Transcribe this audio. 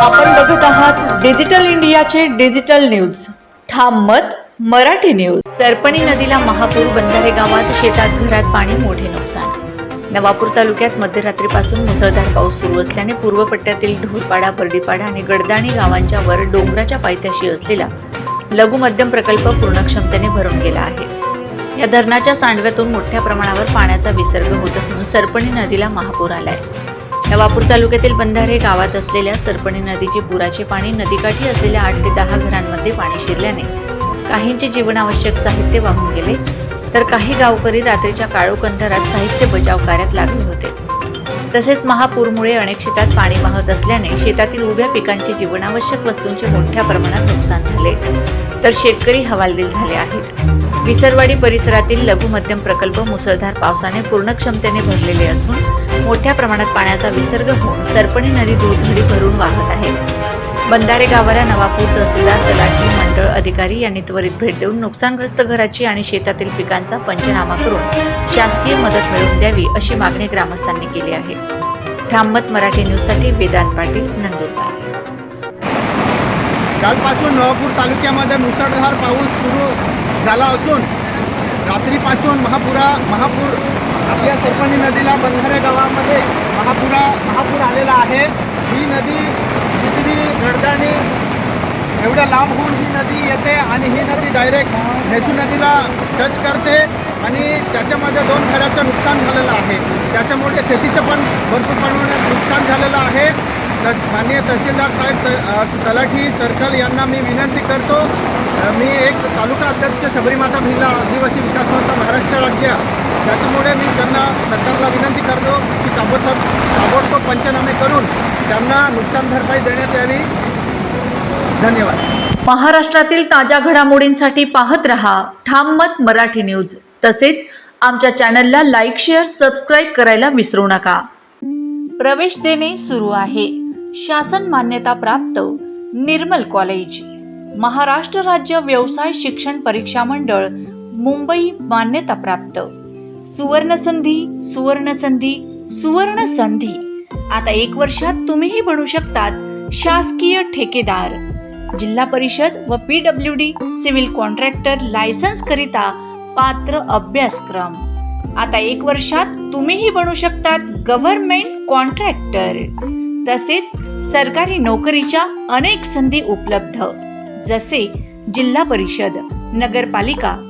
आपण बघत आहात डिजिटल इंडियाचे डिजिटल न्यूज. ठाम मत मराठी न्यूज. सरपणी नदीला महापूर बंधारे गावात शेतात घरात पाणी मोठे नुकसान. नवापूर तालुक्यात मध्यरात्रीपासून मुसळधार पाऊस सुरू असल्याने पूर्व पट्ट्यातील ढोरपाडा बर्डीपाडा आणि गडदाणी गावांच्या वर डोंगराच्या पायथ्याशी असलेला लघु मध्यम प्रकल्प पूर्ण क्षमतेने भरून गेला आहे. या धरणाच्या सांडव्यातून मोठ्या प्रमाणावर पाण्याचा विसर्ग होत असून सरपणी नदीला महापूर आलाय. नवापूर तालुक्यातील बंधारे गावात असलेल्या सरपणी नदीचे पुराचे पाणी नदीकाठी असलेल्या आठ ते दहा घरांमध्ये पाणी शिरल्याने काहींचे जीवनावश्यक साहित्य वाहून गेले. तर काही गावकरी रात्रीच्या काळोख अंधारात साहित्य बचाव कार्यात लागले होते. तसेच महापूरमुळे अनेक शेतात पाणी वाहत असल्याने शेतातील उभ्या पिकांचे जीवनावश्यक वस्तूंचे मोठ्या प्रमाणात नुकसान झाले. तर शेतकरी हवालदिल झाले आहेत. विसरवाडी परिसरातील लघु मध्यम प्रकल्प मुसळधार पावसाने पूर्ण क्षमतेने भरलेले असून मोठ्या प्रमाणात पाण्याचा विसर्ग होऊन सरपणी नदी दुधडी भरून वाहत आहे. बंधारे गावाला नवापूर तहसीलदार तलाठी मंडळ अधिकारी यांनी त्वरित भेट देऊन नुकसानग्रस्त घराची आणि शेतातील पिकांचा पंचनामा करून शासकीय मदत मिळवून द्यावी अशी मागणी ग्रामस्थांनी केली आहे. ठाममत मराठी न्यूजसाठी वेदांत पाटील नंदुरबार. कालपासून नवापूर तालुक्यामध्ये मुसळधार पाऊस सुरू झाला असून रात्रीपासून महापुरा महापूर आपल्या सरपणी नदीला बंधारे गावामध्ये महापुरा महापूर आलेला आहे. ही नदी चितरी गडदाणी एवढ्या लांब होऊन ही नदी येते आणि ही नदी डायरेक्ट नेसू नदीला टच करते आणि त्याच्यामध्ये दोन घराचं नुकसान झालेलं आहे. त्याच्यामुळे शेतीचं पण भरपूर प्रमाणात नुकसान झालेलं आहे. तर माननीय तहसीलदार साहेब त तलाठी सर्कल यांना मी विनंती करतो मी एक तालुका अध्यक्ष शबरीमाता भिल्ला आदिवासी विकास संस्था महाराष्ट्र राज्य त्याच्यामुळे मी त्यांना सरकारला विनंती करतो की ताबडतोब ताबडतोब पंचनामे करून त्यांना नुकसान भरपाई देण्यात यावी. धन्यवाद. महाराष्ट्रातील ताज्या घडामोडींसाठी पाहत रहा ठाम मत मराठी न्यूज. तसेच आमच्या चॅनलला लाईक शेअर सबस्क्राईब करायला विसरू नका. प्रवेश देणे सुरू आहे. शासन मान्यता प्राप्त निर्मल कॉलेज. महाराष्ट्र राज्य व्यवसाय शिक्षण परीक्षा मंडळ मुंबई मान्यता प्राप्त. सुवर्ण संधी सुवर्ण संधी. आता एक वर्षात तुम्हीही बनू शकतात शासकीय ठेकेदार. जिल्हा परिषद व P W D civil contractor licence करिता पात्र अभ्यासक्रम. आता एक वर्षात तुम्हीही बनू शकतात गव्हर्नमेंट कॉन्ट्रॅक्टर. तसेच सरकारी नोकरीच्या अनेक संधी उपलब्ध. जसे जिल्हा परिषद नगरपालिका